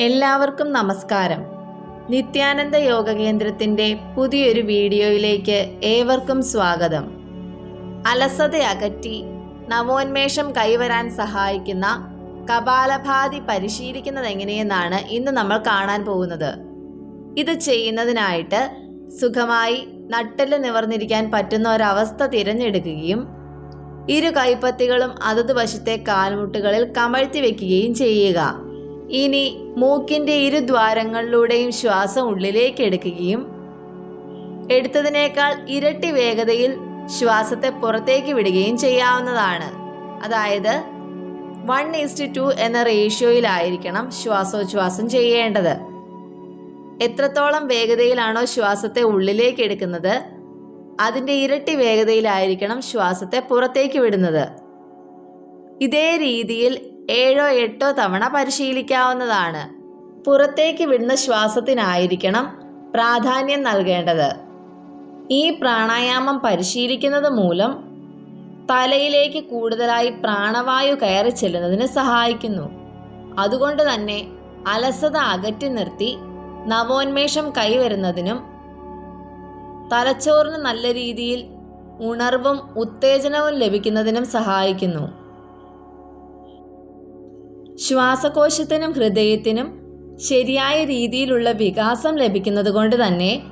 എല്ലാവർക്കും നമസ്കാരം. നിത്യാനന്ദ യോഗ കേന്ദ്രത്തിന്റെ പുതിയൊരു വീഡിയോയിലേക്ക് ഏവർക്കും സ്വാഗതം. അലസത അകറ്റി നവോന്മേഷം കൈവരാൻ സഹായിക്കുന്ന കപാലഭാതി പരിശീലിക്കുന്നത് എങ്ങനെയെന്നാണ് ഇന്ന് നമ്മൾ കാണാൻ പോകുന്നത്. ഇത് ചെയ്യുന്നതിനായിട്ട് സുഖമായി നട്ടൽ നിവർന്നിരിക്കാൻ പറ്റുന്ന ഒരവസ്ഥ തിരഞ്ഞെടുക്കുകയും ഇരു കൈപ്പത്തികളും അതത് വശത്തെ കാൽമുട്ടുകളിൽ കമഴ്ത്തി വെക്കുകയും ചെയ്യുക. ഇനി മൂക്കിന്റെ ഇരു ദ്വാരങ്ങളിലൂടെയും ശ്വാസം ഉള്ളിലേക്ക് എടുക്കുകയും എടുത്തതിനേക്കാൾ ഇരട്ടി വേഗതയിൽ ശ്വാസത്തെ പുറത്തേക്ക് വിടുകയും ചെയ്യാവുന്നതാണ്. അതായത് വൺ ഈസ്റ്റ് ടു എന്ന റേഷ്യോയിലായിരിക്കണം ശ്വാസോച്ഛ്വാസം ചെയ്യേണ്ടത്. എത്രത്തോളം വേഗതയിലാണോ ശ്വാസത്തെ ഉള്ളിലേക്ക് എടുക്കുന്നത് അതിന്റെ ഇരട്ടി വേഗതയിലായിരിക്കണം ശ്വാസത്തെ പുറത്തേക്ക് വിടുന്നത്. ഇതേ രീതിയിൽ ഏഴോ എട്ടോ തവണ പരിശീലിക്കാവുന്നതാണ്. പുറത്തേക്ക് വിടുന്ന ശ്വാസത്തിനായിരിക്കണം പ്രാധാന്യം നൽകേണ്ടത്. ഈ പ്രാണായാമം പരിശീലിക്കുന്നത് മൂലം തലയിലേക്ക് കൂടുതലായി പ്രാണവായു കയറി ചെല്ലുന്നതിന് സഹായിക്കുന്നു. അതുകൊണ്ട് തന്നെ അലസത അകറ്റി നിർത്തി നവോന്മേഷം കൈവരുന്നതിനും തലച്ചോറിന് നല്ല രീതിയിൽ ഉണർവും ഉത്തേജനവും ലഭിക്കുന്നതിനും സഹായിക്കുന്നു. ശ്വാസകോശത്തിനും ഹൃദയത്തിനും ശരിയായ രീതിയിലുള്ള വികാസം ലഭിക്കുന്നത് കൊണ്ട് തന്നെ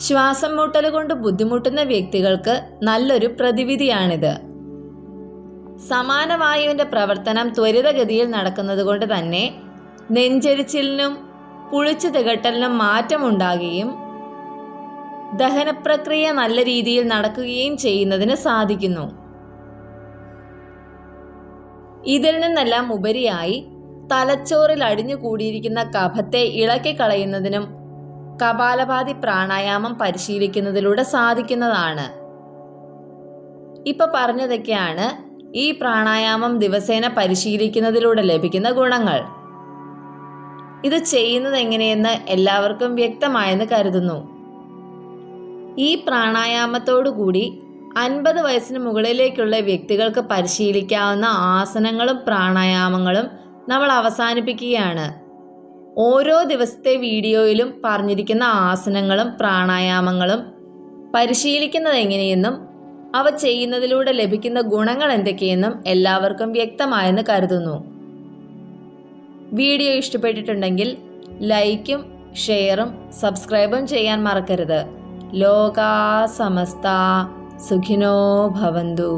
ശ്വാസം മുട്ടൽ കൊണ്ട് ബുദ്ധിമുട്ടുന്ന വ്യക്തികൾക്ക് നല്ലൊരു പ്രതിവിധിയാണിത്. സമാനവായുവിന്റെ പ്രവർത്തനം ത്വരിതഗതിയിൽ നടക്കുന്നത് കൊണ്ട് തന്നെ നെഞ്ചരിച്ചിലിനും പുളിച്ചു തികട്ടലിനും മാറ്റമുണ്ടാകുകയും ദഹനപ്രക്രിയ നല്ല രീതിയിൽ നടക്കുകയും ചെയ്യുന്നതിന് സാധിക്കുന്നു. ഇതിൽ നിന്നെല്ലാം ഉപരിയായി തലച്ചോറിൽ അടിഞ്ഞുകൂടിയിരിക്കുന്ന കഫത്തെ ഇളക്കിക്കളയുന്നതിനും കപാലഭാതി പ്രാണായാമം പരിശീലിക്കുന്നതിലൂടെ സാധിക്കുന്നതാണ്. ഇപ്പൊ പറഞ്ഞതൊക്കെയാണ് ഈ പ്രാണായാമം ദിവസേന പരിശീലിക്കുന്നതിലൂടെ ലഭിക്കുന്ന ഗുണങ്ങൾ. ഇത് ചെയ്യുന്നത് എങ്ങനെയെന്ന് എല്ലാവർക്കും വ്യക്തമായെന്ന് കരുതുന്നു. ഈ പ്രാണായാമത്തോടുകൂടി അൻപത് വയസ്സിന് മുകളിലേക്കുള്ള വ്യക്തികൾക്ക് പരിശീലിക്കാവുന്ന ആസനങ്ങളും പ്രാണായാമങ്ങളും നമ്മൾ അവസാനിപ്പിക്കുകയാണ്. ഓരോ ദിവസത്തെ വീഡിയോയിലും പറഞ്ഞിരിക്കുന്ന ആസനങ്ങളും പ്രാണായാമങ്ങളും പരിശീലിക്കുന്നത് എങ്ങനെയെന്നും അവ ചെയ്യുന്നതിലൂടെ ലഭിക്കുന്ന ഗുണങ്ങൾ എന്തൊക്കെയെന്നും എല്ലാവർക്കും വ്യക്തമായെന്ന് കരുതുന്നു. വീഡിയോ ഇഷ്ടപ്പെട്ടിട്ടുണ്ടെങ്കിൽ ലൈക്കും ഷെയറും സബ്സ്ക്രൈബും ചെയ്യാൻ മറക്കരുത്. ലോകാ സമസ്ത सुखिनो भवन्तु।